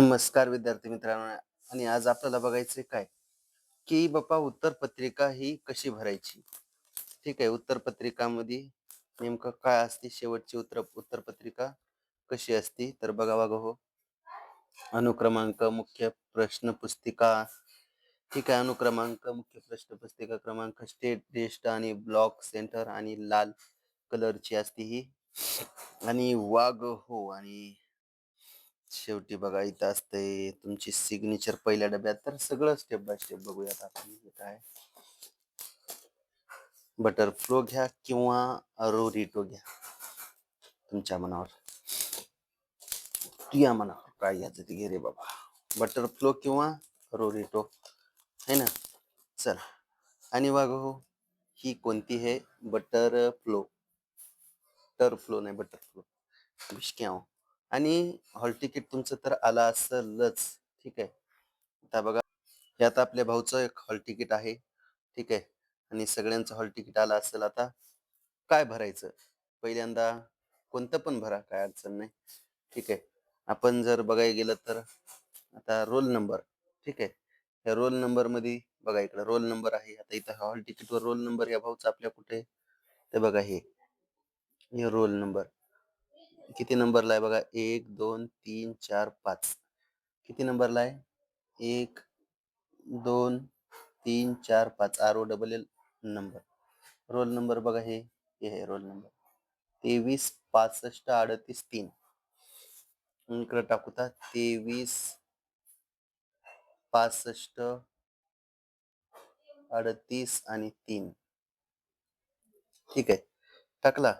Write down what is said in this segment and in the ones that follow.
नमस्कार विद्यार्थी मित्रांनो आणि आज आपल्याला बघायचे काय? की बापा उत्तरपत्रिका ही कशी भरायची? ठीक आहे उत्तर पत्रिकामध्ये नेमकं काय असते? शेवटची उत्तर उत्तरपत्रिका कशी असते? तर बघा बघा हो. अनुक्रमांक मुख्य प्रश्न पुस्तिका. ठीक आहे अनुक्रमांक मुख्य प्रश्न पुस्तिका क्रमांक स्टेट लिस्ट आणि ब्लॉक सेंटर आणि लाल कलरची असते ही. आणि वाघ हो आणि शेवटी बघा इथं असतंय तुमची सिग्नेचर पहिल्या डब्यात. तर सगळं स्टेप बाय स्टेप बघूयात आपण काय. बटरफ्लो घ्या किंवा रोरिटो घ्या. तुमच्या मनावर. तुया मनावर काय घ्यायचं ते घे रे बाबा. बटरफ्लो किंवा रोरिटो है ना? चला. आणि बघ हो ही कोणती आहे? बटर फ्लो टर फ्लो नाही बटर फ्लो बिश्क्या आणि हॉल तिकीट तुमचं तर आलं असलच. ठीक आहे? आता बघा हे आता आपल्या भाऊचं एक हॉल तिकीट आहे. ठीक आहे? आणि सगळ्यांचं हॉल तिकीट आलं असेल आता काय भरायचं? पहिल्यांदा कोणतं पण भरा काय अडचण नाही. ठीक आहे? आपण जर बघायला गेलं तर आता रोल नंबर. ठीक आहे? या रोल नंबरमध्ये बघा इकडे रोल नंबर आहे. आता इथं हॉल तिकीटवर रोल नंबर या भाऊचा आपल्या कुठे? ते बघा हे. हे रोल नंबर. किती नंबरला आहे बघा? एक दोन तीन चार पाच. किती नंबरला आहे? एक दोन तीन चार पाच. R O double L number. Roll number बघा हे. हे आहे रोल नंबर. तेवीस पासष्ट अडतीस तीन. इकडे टाकूता तेवीस पासष्ट अडतीस आणि तीन. ठीक आहे. टाकला.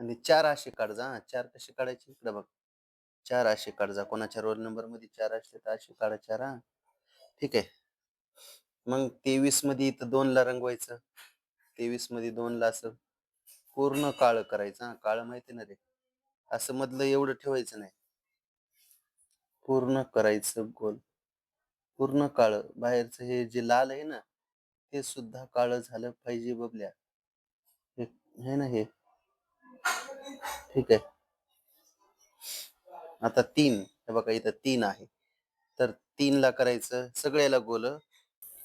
आणि चार असे काढजा हा चार कसे काढायचे? इकडे बघ. चार असे काढजा. कोणाच्या रोल नंबरमध्ये चार असले तर असे काढा चार हा. ठीक आहे. मग तेवीसमध्ये इथं दोन ला रंगवायचं. तेवीसमध्ये दोन ला असं पूर्ण काळ करायचं हा. काळ माहिती ना रे? असं मधलं एवढं ठेवायचं नाही. पूर्ण करायचं गोल. पूर्ण काळ. बाहेरचं हे जे लाल आहे ना ते सुद्धा काळ झालं पाहिजे बबल्या. हे ना हे. ठीक आहे. आता तीन हे बघा इथं तीन आहे. तर तीनला करायचं सगळ्याला गोल.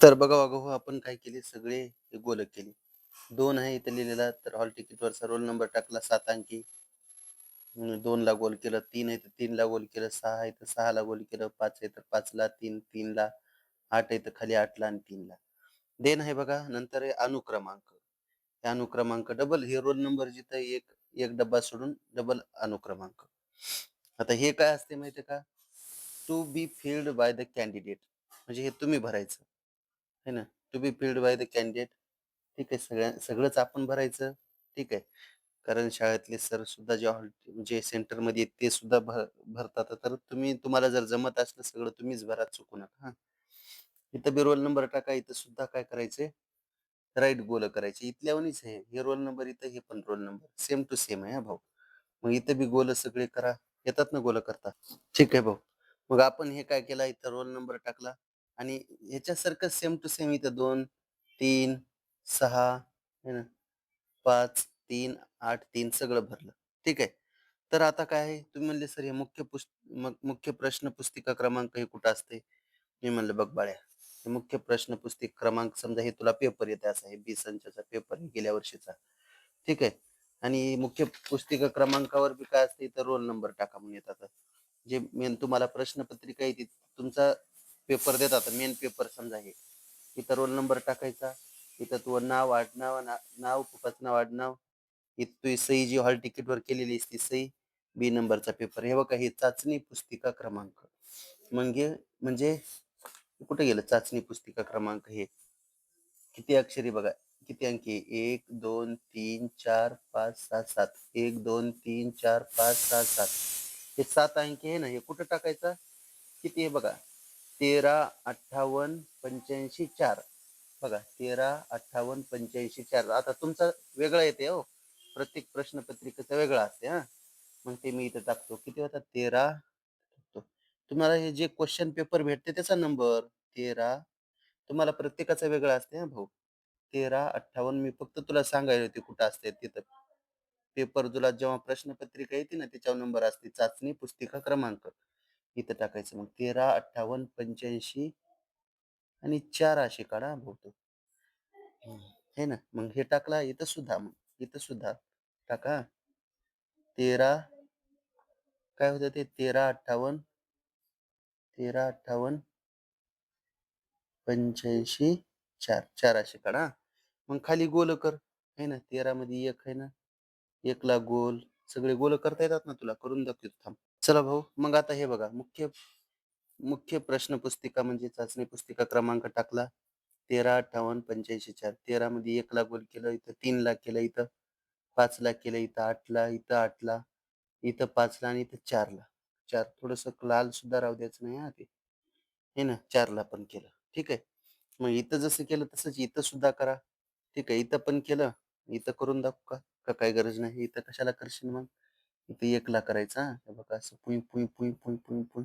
तर बघा बघा हो आपण काय केले? सगळे हे गोल केले. दोन आहे इथं लिहिलेला तर हॉल तिकीटवरचा रोल नंबर टाकला सात अंकी. दोनला गोल केलं तीन आहे तर तीनला गोल केलं सहा आहे तर सहाला गोल केलं पाच आहे तर पाचला तीन तीनला. आठ आहे तर खाली आठ ला आणि तीनला. देन आहे बघा नंतर आहे अनुक्रमांक. अनुक्रमांक डबल हे रोल नंबर जिथं एक एक डब्बा सोडून डबल अनुक्रमांक. आता हे काय असते माहितीये का? To be filled by the candidate म्हणजे हे तुम्ही भरायचं. है ना? To be filled by the candidate ठीक आहे सगळ्या सगळंच आपण भरायचं. ठीक आहे. कारण शाळेतले सर सुद्धा जे हॉल जे सेंटरमध्ये ते सुद्धा भर भरतात. तर तुम्ही तुम्हाला जर जमत असलं सगळं तुम्हीच भरा चुकू नका. हा. इथं बिरोल नंबर टाका इथं सुद्धा काय करायचे राईट गोल करायचे. इथल्यावनीच आहे हे रोल नंबर इथं हे पण roll number. Same to same आहे हा भाऊ. मग इथं बी गोल सगळे करा. येतात ना गोल करता. ठीक आहे भाऊ. मग आपण हे काय केलं? इथं रोल नंबर टाकला आणि ह्याच्यासारखं सेम टू सेम इथं दोन तीन सहा है ना? पाच तीन आठ तीन सगळं भरलं. ठीक आहे. तर आता काय आहे? तुम्ही म्हणले सर हे मुख्य पुस्त मुख्य प्रश्न पुस्तिका क्रमांक हे कुठं असते? मी म्हणलं बघ बाळ्या मुख्य प्रश्न पुस्तिका क्रमांक समजा हे तुला पेपर येते असं आहे बी संचाचा पेपर गेल्या वर्षीचा. ठीक आहे? आणि मुख्य पुस्तिका क्रमांकावर बी काय असते? इथं रोल नंबर टाका म्हणून येतात. जे मेन तुम्हाला प्रश्नपत्रिका येते तुमचा पेपर देतात. मेन पेपर समजा हे. इथं रोल नंबर टाकायचा. इथं तू नाव आडनाव ना- नाव पप्पाचं नाव आडनाव. इथं सही जी हॉल तिकीट वर केलेली ती सही. बी नंबरचा पेपर हे बघा हे चाचणी पुस्तिका क्रमांक. म्हणजे म्हणजे कुठे गेलं? चाचणी पुस्तिका क्रमांक हे. किती अक्षरी बघा. किती अंकी? एक दोन तीन चार पाच सात सात. एक दोन तीन चार पाच सात सात. हे सात अंकी आहे ना? हे कुठं टाकायचा? किती आहे बघा? तेरा अठ्ठावन्न पंच्याऐंशी चार. बघा तेरा अठ्ठावन्न पंच्याऐंशी चार. आता तुमचा वेगळा येते हो. प्रत्येक प्रश्नपत्रिकेचा वेगळा असते हा. मग ते मी इथं टाकतो. किती होता तेरा. टाकतो. तुम्हाला हे जे क्वेश्चन पेपर भेटते त्याचा नंबर तेरा. तुम्हाला प्रत्येकाचा वेगळा असते हा भाऊ. तेरा अठ्ठावन्न मी फक्त तुला सांगायला होते कुठं असते तिथं पेपर तुला जेव्हा प्रश्नपत्रिका येते ना त्याच्यावर नंबर असते. चाचणी पुस्तिका क्रमांक. इथं टाकायचं मग. तेरा अठ्ठावन्न पंच्याऐंशी आणि चार असे काढा भाऊ हे ना मग हे टाकला इथं सुद्धा मग. इथं सुद्धा. टाका. तेरा. काय होतं ते? तेरा अठ्ठावन्न. तेरा अठ्ठावन्न. पंच्याऐंशी चार चाराशे काढा मग खाली गोल कर. है ना? तेरा मध्ये एक आहे ना? एकला गोल. सगळे गोल करता येतात ना तुला? करून दाखवतो थांब. चला भाऊ मग आता हे बघा. मुख्य मुख्य प्रश्न पुस्तिका म्हणजे चाचणी पुस्तिका क्रमांक टाकला. तेरा अठ्ठावन्न पंच्याऐंशी चार. तेरा मध्ये एकला गोल केलं इथं तीन ला केलं इथं पाच ला केलं इथं आठला इथं आठला इथं पाचला आणि इथं चारला. चार. थोडस लाल सुद्धा राहू द्यायचं नाही हा. ते. हे ना? चारला पण केलं. ठीक आहे. मग इथं जसं केलं तसंच इथं सुद्धा करा. ठीक आहे इथं पण केलं. इथं करून दाखवू का? का काय गरज नाही. इथं कशाला करशील मग? इथं एकला करायचा हे. बघा असं पुई पुई पुई पुई पुई पुई.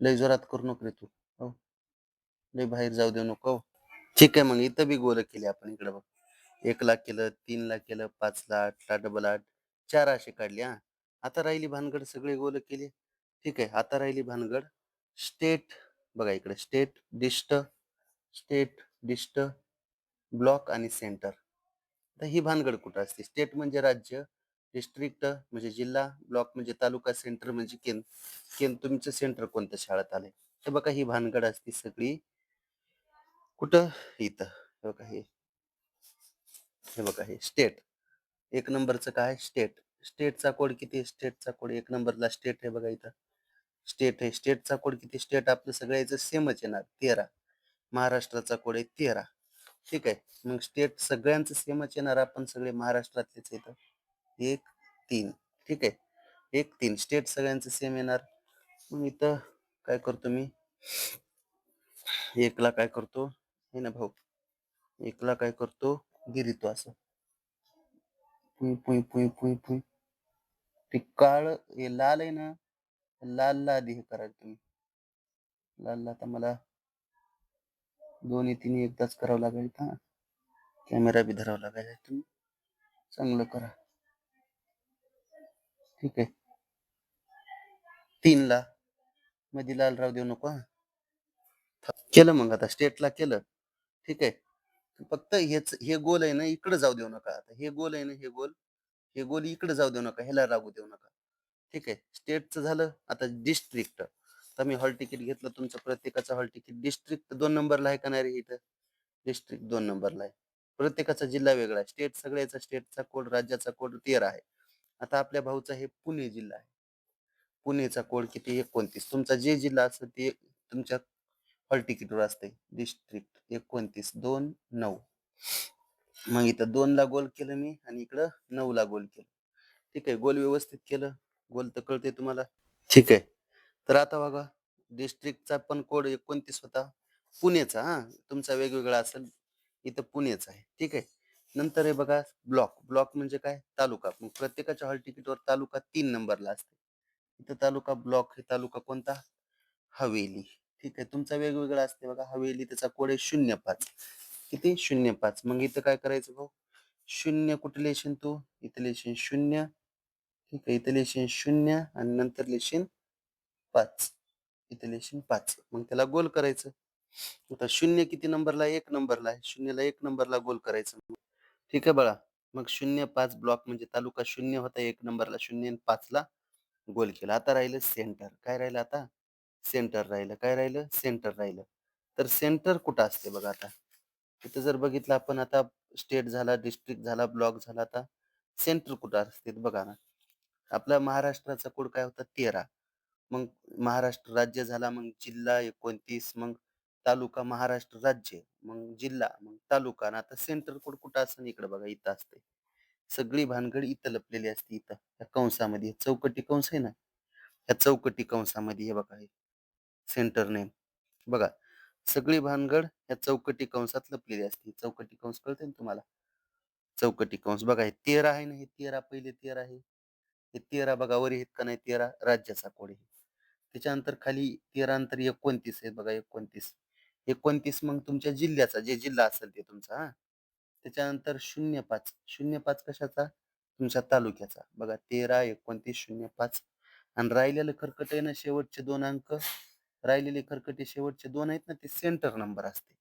लय जोरात करू नको रे तू. हो. लय बाहेर जाऊ देऊ नको. हो. ठीक आहे मग इथं बी गोल केले आपण इकडे बघ. एक लाख केलं तीन लाख केलं पाच ला ला डबल आठ चार असे काढले हा. आता राहिली भानगड सगळे गोल केले. ठीक आहे आता राहिली भानगड. स्टेट बघा इकडे state dist state dist block आणि सेंटर तर ही भानगड कुठं असते? स्टेट म्हणजे राज्य डिस्ट्रिक्ट म्हणजे जिल्हा ब्लॉक म्हणजे तालुका सेंटर म्हणजे केंद्र. केंद्र तुमचं सेंटर कोणत्या शाळेत आलंय? तर बघा ही भानगड असते सगळी. कुठं? इथं. बघा हे. हे बघा हे. स्टेट एक नंबरचं काय? स्टेट स्टेटचा कोड किती? स्टेटचा कोड एक नंबरला स्टेट आहे बघा इथं. स्टेट आहे. स्टेटचा कोड किती? स्टेट आपलं सगळ्याचं सेमच येणार. तेरा. महाराष्ट्राचा कोड आहे तेरा. ठीक आहे. मग स्टेट सगळ्यांचं सेमच येणार आपण सगळे महाराष्ट्रातलेच येतं. एक तीन. ठीक आहे. एक तीन. स्टेट सगळ्यांचं सेम येणार. मग इथं काय करतो मी? एकला काय करतो? हे ना भाऊ. एकला काय करतो? गिरितो असं. पुई पुई पुई पुई पुई. ते काळ हे लाल आहे ना लालला आधी हे करायला तुम्ही. लालला आता मला दोन्ही तिन्ही एकदाच करावं लागेल हा कॅमेरा बी धरावा लागेल तुम्ही. चांगलं करा. ठीक आहे. तीनला. मध्ये लाल राव देऊ नको हा. केलं मग आता स्टेटला केलं. ठीक आहे. फक्त हेच हे गोल आहे ना इकडे जाऊ देऊ नका. आता हे गोल आहे ना हे गोल. हे गोल इकडे जाऊ देऊ नका. ह्याला लागू देऊ नका. ठीक आहे. स्टेटचं झालं आता डिस्ट्रिक्ट. तर मी हॉल तिकीट घेतलं तुमचं प्रत्येकाचं हॉल तिकीट. डिस्ट्रिक्ट दोन नंबरला आहे का नाही रे इथं? डिस्ट्रिक्ट दोन नंबरला आहे. प्रत्येकाचा जिल्हा वेगळा आहे. स्टेट सगळ्याचा स्टेटचा कोड राज्याचा कोड तेरा आहे. आता आपल्या भाऊचा हे पुणे जिल्हा आहे. पुणेचा कोड किती? एकोणतीस. तुमचा जे जिल्हा असेल ते तुमच्या हॉल तिकीटवर असते डिस्ट्रिक्ट एकोणतीस दोन नऊ. मग इथं दोन ला गोल केलं मी आणि इकडं नऊ ला गोल केलं. ठीक आहे. गोल व्यवस्थित केलं. गोल तर कळते तुम्हाला? ठीक आहे. तर आता बघा डिस्ट्रिक्टचा पण कोड एकोणतीस होता. पुणेचा हा. तुमचा वेगवेगळा असेल इथं पुणेचा आहे. ठीक आहे. नंतर हे बघा ब्लॉक ब्लॉक म्हणजे काय? तालुका. मग प्रत्येकाच्या हॉल तिकीटवर तालुका तीन नंबरला असते. इथं तालुका ब्लॉक हे तालुका कोणता? हवेली. ठीक आहे. तुमचा वेगवेगळा असते बघा. हवेली त्याचा कोड आहे शून्य पाच. किती? शून्य पाच. मग इथं काय करायचं भाऊ? शून्य कुठले लिहिशील तू? इथं लिहिशील शून्य. ठीक आहे इथं लिहिशील शून्य आणि नंतर लिहिशील पाच. इथं लिहिशील पाच. मग त्याला गोल करायचं. आता शून्य किती नंबरला एक नंबरला आहे. शून्यला एक नंबरला गोल करायचं. ठीक आहे बाळा. मग शून्य पाच ब्लॉक म्हणजे तालुका शून्य होता. एक नंबरला शून्य पाचला गोल केला. आता राहिलं सेंटर. काय राहिलं आता? सेंटर राहिलं. काय राहिलं? सेंटर राहिलं. तर सेंटर कुठं असते बघा आता? इथं जर बघितलं आपण आता स्टेट झाला डिस्ट्रिक्ट झाला ब्लॉक झाला आता सेंटर कुठं असते बघा ना? आपला महाराष्ट्राचा कोड काय होता? तेरा. मग महाराष्ट्र राज्य झाला मग जिल्हा एकोणतीस मग तालुका महाराष्ट्र राज्य मग जिल्हा मग तालुका आणि आता सेंटर कोड कुठं असं इकडे बघा इथं असते सगळी भानगड इथं लपलेली असते इथं. या कंसामध्ये चौकटी कंस आहे ना? या चौकटी कंसामध्ये हे बघा हे सेंटर नेम. बघा सगळी भानगड या चौकटी कंसात लपलेली असते. चौकटी कंस कळते ना तुम्हाला? चौकटी कंस. बघा हे तेरा आहे ना? हे तेरा पहिले तेरा आहे. हे तेरा बघा वर आहेत का नाही तेरा राज्याचा कोड आहे. त्याच्यानंतर खाली तेरा नंतर एकोणतीस आहे बघा एकोणतीस. एकोणतीस मग तुमच्या जिल्ह्याचा जे जिल्हा असेल ते तुमचा हा. त्याच्यानंतर शून्य पाच. शून्य पाच कशाचा? तुमच्या तालुक्याचा. बघा तेरा एकोणतीस शून्य पाच. आणि राहिलेलं खरकट आहे ना शेवटचे दोन अंक. राहिलेले खरकटे शेवटचे दोन आहेत ना ते सेंटर नंबर असते.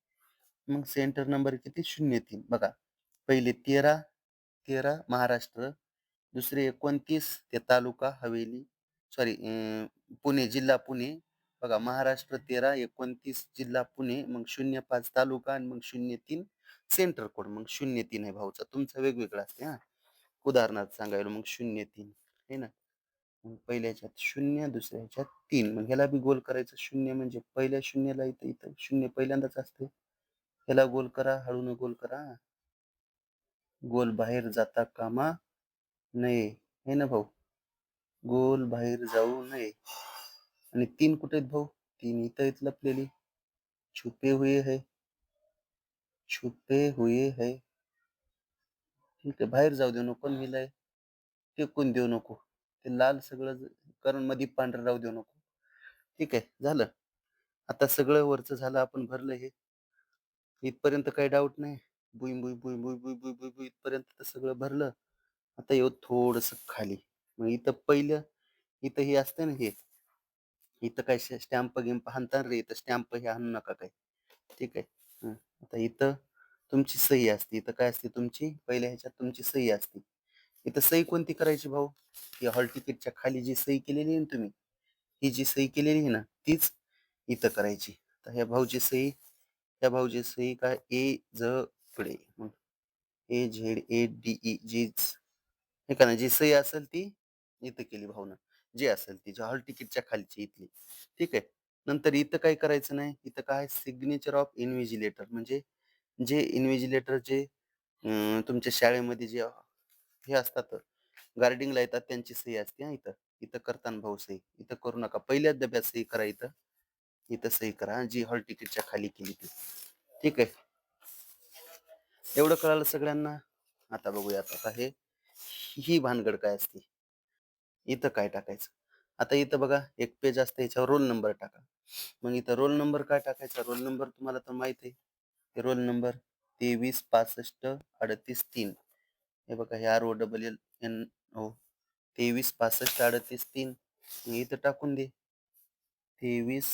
मग सेंटर नंबर किती? शून्य तीन. बघा पहिले तेरा तेरा महाराष्ट्र दुसरे एकोणतीस ते तालुका हवेली सॉरी पुणे जिल्हा पुणे. बघा महाराष्ट्र तेरा एकोणतीस जिल्हा पुणे मग शून्य पाच तालुका आणि मग शून्य तीन सेंटर कोड मग शून्य तीन आहे भाऊचा. तुमचा वेगवेगळा असते हा. उदाहरणार्थ सांगायला मग शून्य तीन हे ना? मग पहिल्या ह्याच्यात शून्य दुसऱ्या ह्याच्यात तीन. मग ह्याला बी गोल करायचं. शून्य म्हणजे पहिल्या शून्यला इथं इथं. शून्य पहिल्यांदाच असते. ह्याला गोल करा हळून गोल करा. गोल बाहेर जाता कामा. नये. हे ना भाऊ? गोल बाहेर जाऊ नये. आणि तीन कुठे भाऊ? तीन इथं इथं लपलेली. छुपे हुए है. छुपे हुए है. ठीक आहे बाहेर जाऊ देऊ नको मिलाय टिकून देऊ नको. ते लाल सगळं कारण मधी पांढरं राहू देऊ नको. ठीक आहे झालं. आता सगळं वरचं झालं आपण भरलं हे. इथपर्यंत काही डाऊट नाही. बुई बुई बुई बुई बुई बुई बुई इथपर्यंत सगळं भरलं. आता येऊ थोडस खाली. मग इथं पहिलं इथं हे असतं ना हे. इथं काय स्टॅम्प गिंप हाणता रे इथं स्टॅम्प हे आणू नका काय. ठीक आहे. आता इथं तुमची सही असते. इथं काय असते तुमची? पहिल्या ह्याच्यात तुमची सही असते. इथं सही कोणती करायची भाऊ? ही हॉल तिकीटच्या खाली जी सही केलेली आहे ना तुम्ही ही जी सही केलेली आहे ना तीच इथं करायची. तर ह्या भाऊची सही ह्या भाऊची सही काय ए ज पुढे मग A Z A D E G हे का ना जी सही असेल ती इथं केली भावना. जी असेल ती हॉल तिकीटच्या खालची इथली. ठीक आहे. नंतर इथं काय करायचं नाही. इथं काय सिग्नेचर ऑफ इन्व्हिजिलेटर. म्हणजे जे इन्व्हिजिलेटर जे तुमच्या शाळेमध्ये जे हे असतात गार्डिंगला येतात त्यांची सही असते हा इथं. इथं करताना भाऊ सही. इथं करू नका. पहिल्याच डब्यात सही करा इथं. इथं सही करा जी हॉल तिकीटच्या खाली केली ती. ठीक आहे. एवढं कळालं सगळ्यांना? आता बघूयात. आता हे ही भानगड काय असते? इथं काय टाकायचं? आता इथं बघा एक पेज असतं याच्यावर रोल नंबर टाका. मग इथं रोल नंबर काय टाकायचा? रोल नंबर तुम्हाला तर माहीत आहे. रोल नंबर तेवीस पासष्ट अडतीस तीन. हे बघा हे R O double L N O तेवीस पासष्ट अडतीस तीन. इथं टाकून दे. तेवीस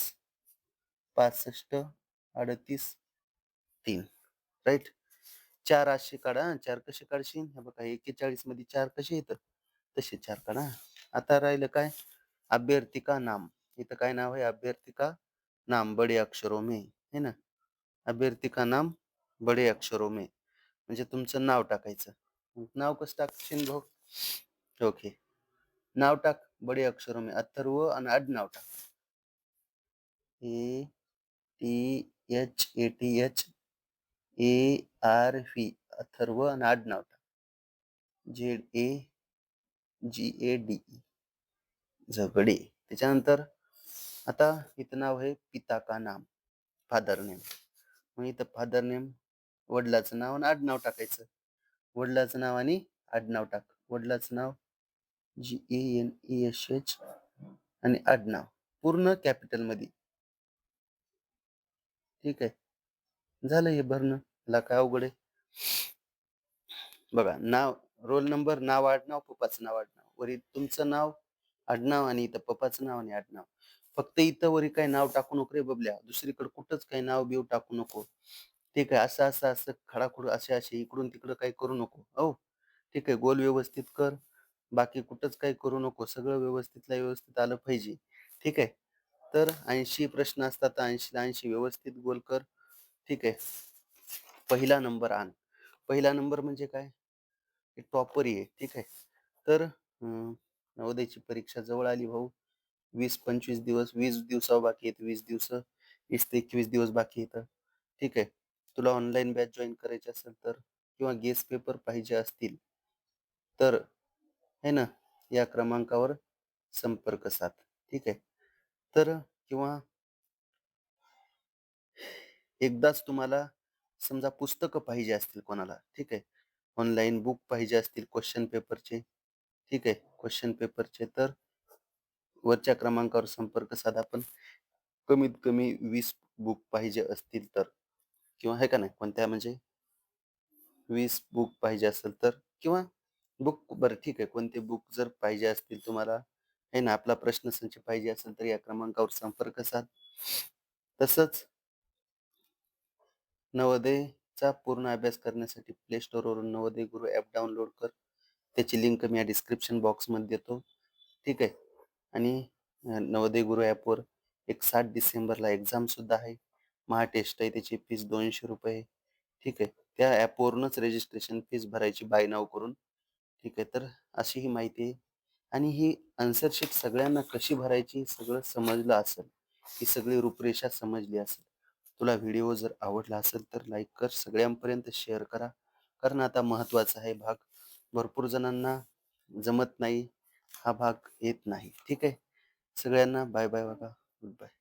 पासष्ट अडतीस तीन. राईट चार असे काढा चार कसे काढशील? हे बघा एकेचाळीसमध्ये चार कसे येतात? तसे चार काढा. आता राहिलं काय? अभ्यर्थिका नाम. इथं काय नाव आहे? अभ्यर्थिका नाम बडे अक्षरो में. है ना? अभ्यर्थिका नाम बडे अक्षरो में. म्हणजे तुमचं नाव टाकायचं. नाव कसं टाकशील भाऊ? ओके. नाव टाक बडे अक्षरो में. अथर्व आणि आडनाव टाक. A T H A T H. A R V Atharva आणि आडनाव टाक Z A G A D E. Zagade. त्याच्यानंतर आता इथं नाव आहे पिता का नाम. Father name. मग इथं फादर नेम वडिलाचं नाव आणि आडनाव टाकायचं. वडिलाचं नाव आणि आडनाव टाक. वडिलाचं नाव G A N E S H आणि आडनाव. पूर्ण कॅपिटलमध्ये ठीक आहे? झालं हे भरणं? ला काय अवघड आहे? बघा नाव रोल नंबर नाव आडनाव पप्पाचं नाव आडनाव. वरी तुमचं नाव आडनाव आणि इथं पप्पाचं नाव आणि आडनाव. फक्त इथं वरी काय नाव टाकू नको रे बबल्या. दुसरीकडे कुठंच काही नाव बिव टाकू नको. ठीक आहे असं असं असं खडाखुड असे असे इकडून तिकडं काही करू नको. हो ठीक आहे गोल व्यवस्थित कर. बाकी कुठंच काही करू नको. सगळं व्यवस्थितला व्यवस्थित आलं पाहिजे. ठीक आहे? तर ऐंशी प्रश्न असतात ऐंशी ऐंशी व्यवस्थित गोल कर. ठीक आहे. पहिला नंबर आण. पहिला नंबर म्हणजे काय? टॉपर आहे. ठीक आहे. तर नवोदयची परीक्षा जवळ आली भाऊ. वीस पंचवीस दिवस वीस दिवसा बाकी आहेत वीस दिवस. वीस ते एकवीस दिवस बाकी येतं ठीक आहे. तुला ऑनलाईन बॅच जॉईन करायची असेल तर किंवा गेस्ट पेपर पाहिजे असतील तर है ना? या क्रमांकावर संपर्क साध. ठीक आहे. तर किंवा एकदाच तुम्हाला समजा पुस्तकं पाहिजे असतील कोणाला ठीक आहे? ऑनलाईन बुक पाहिजे असतील क्वेश्चन पेपरचे ठीक आहे? क्वेश्चन पेपरचे तर वरच्या क्रमांकावर संपर्क साधा पण कमीत कमी वीस बुक पाहिजे असतील तर किंवा आहे का नाही? कोणत्या म्हणजे? वीस बुक पाहिजे असेल तर किंवा बुक बरं ठीक आहे. कोणते बुक जर पाहिजे असतील तुम्हाला आहे ना आपला प्रश्नसंच पाहिजे असेल तर या क्रमांकावर संपर्क साध. तसंच नवोदयचा पूर्ण अभ्यास करण्यासाठी प्ले स्टोअरवरून नवोदय गुरु ॲप डाउनलोड कर. त्याची लिंक मी या डिस्क्रिप्शन बॉक्समध्ये देतो. ठीक आहे? आणि नवोदय गुरु ॲपवर एक सात डिसेंबरला एक्झाम सुद्धा आहे. महाटेस्ट आहे त्याची फीस दोनशे रुपये ठीक आहे? त्या ॲपवरूनच रजिस्ट्रेशन फीस भरायची बाय नाव करून. ठीक आहे? तर अशी ही माहिती आहे. आणि ही आन्सरशीट सगळ्यांना कशी भरायची हे सगळं समजलं असेल. ही सगळी रूपरेषा समजली असेल. तुला व्हिडिओ जर आवडला असेल तर लाईक कर सगळ्यांपर्यंत शेअर करा. कारण आता महत्त्वाचा आहे भाग. भरपूर जणांना जमत नाही हा भाग येत नाही. ठीक आहे? सगळ्यांना बाय बाय बघा. Good bye.